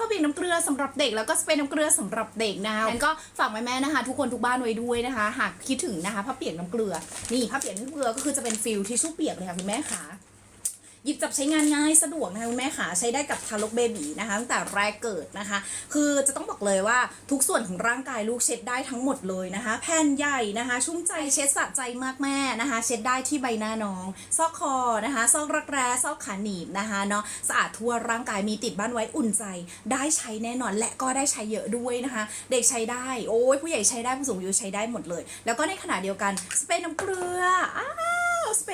ผ้าเปียกน้ำเกลือสำหรับเด็กแล้วก็สเปรย์น้ำเกลือสำหรับเด็กนะคะงั้นก็ฝากไว้แม่นะคะ ทุกคนทุกบ้านไว้ด้วยนะคะ หากคิดถึงนะคะผ้าเปียกน้ำเกลือนี่ผ้าเปียกน้ำเกลือก็คือจะเป็นฟิลทิชชู่เปียกเลยค่ะคุณแม่ค่ะหยิบ จับใช้งานง่ายสะดวกนะคะคุณแม่ค่ะใช้ได้กับทารกเบบีนะคะตั้งแต่แรกเกิดนะคะ คือจะต้องบอกเลยว่าทุกส่วนของร่างกายลูกเช็ดได้ทั้งหมดเลยนะคะ แผ่นใหญ่นะคะ ชุ่มใจเช็ดสะใจมากแม่นะคะ เช็ดได้ที่ใบหน้าน้อง ซอกคอนะคะซอกรักแร้ซอกขาหนีบนะคะเนาะสะอาดทั่วร่างกายมีติดบ้านไว้อุ่นใจ ได้ใช้แน่นอนและก็ได้ใช้เยอะด้วยนะคะ เด็กใช้ได้โอ้ยผู้ใหญ่ใช้ได้ผู้สูงอายุใช้ได้หมดเลย แล้วก็ในขณะเดียวกันสเปรย์น้ำเกลืออ้า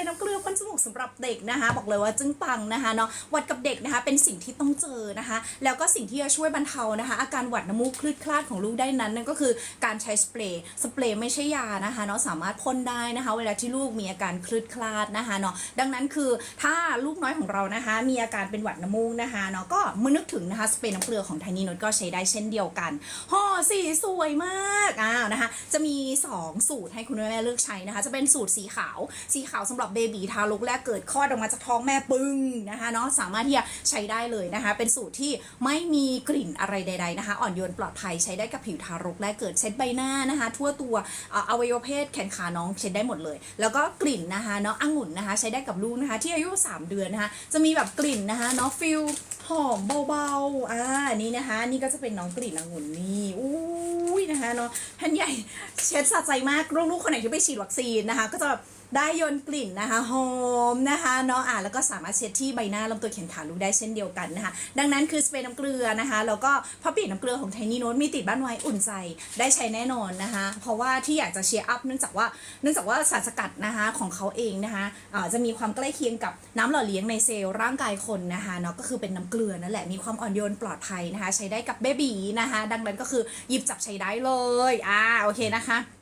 น้ำเกลือพ่นจมูกสำหรับเด็กนะคะ บอกเลยว่าจึ้งปังนะคะเนาะหวัดกับเด็กนะคะ เป็นสิ่งที่ต้องเจอนะคะ แล้วก็สิ่งที่จะช่วยบรรเทานะคะ อาการหวัดน้ำมูกคลืดคลาดของลูกได้นั้นนั่นก็คือการใช้สเปรย์สเปรย์ไม่ใช่ยานะคะเนาะสามารถพ่นได้นะคะ เวลาที่ลูกมีอาการคลืดคลาดนะคะเนาะดังนั้นคือถ้าลูกน้อยของเรานะคะ มีอาการเป็นหวัดน้ำมูกนะคะเนาะก็มือนึกถึงนะคะสเปรย์น้ำเกลือของไทนี่นก็ใช้ได้เช่นเดียวกันห่อสีสวยมากอ้าวนะคะ จะมี 2 สูตรให้คุณแม่เลือกใช้นะคะ จะเป็นสูตรสีขาว สีขาวสำหรับเบบีทารกแรกเกิดคลอดออกมาจากท้องแม่ปึ้งนะคะเนาะสามารถที่จะใช้ได้เลยนะคะ เป็นสูตรที่ไม่มีกลิ่นอะไรใด ๆนะคะ อ่อนโยนปลอดภัยใช้ได้กับผิวทารกแรกเกิดเช็ดใบหน้านะคะ ทั่วตัวอวัยวะเพศแขนขาน้องเช็ดได้หมดเลย แล้วก็กลิ่นนะคะเนาะองุ่นนะคะ ใช้ได้กับลูกนะคะ ที่อายุ 3 เดือนนะคะ จะมีแบบกลิ่นนะคะเนาะฟิลหอมเบาๆอ่านี่นะคะ นี่ก็จะเป็นน้องกลิ่นองุ่นนี่อุ้ยนะคะเนาะแผ่นใหญ่เช็ดสะใจมากลูกๆคนไหนที่ไปฉีดวัคซีนนะคะ ก็จะแบบ ได้โยนกลิ่นนะคะหอมนะคะเนาะอ่าแล้วก็สามารถเช็ดที่ใบหน้าลำตัวแขนขาลูกได้เช่นเดียวกันนะคะ ดังนั้นคือสเปรย์น้ำเกลือนะคะแล้วก็ผ้าปีน้ำเกลือของไทนี่โน้ตมีติดบ้านไว้อุ่นใจได้ใช้แน่นอนนะคะ เพราะว่าที่อยากจะเชียร์อัพเนื่องจากว่าเนื่องจากว่าสารสกัดนะคะของเขาเองนะคะอ่าจะมีความใกล้เคียงกับน้ำหล่อเลี้ยงในเซลล์ร่างกายคนนะคะเนาะก็คือเป็นน้ำเกลือนั่นแหละมีความอ่อนโยนปลอดภัยนะคะ ใช้ได้กับเบบีนะคะ ดังนั้นก็คือหยิบจับใช้ได้เลยอ่าโอเคนะคะ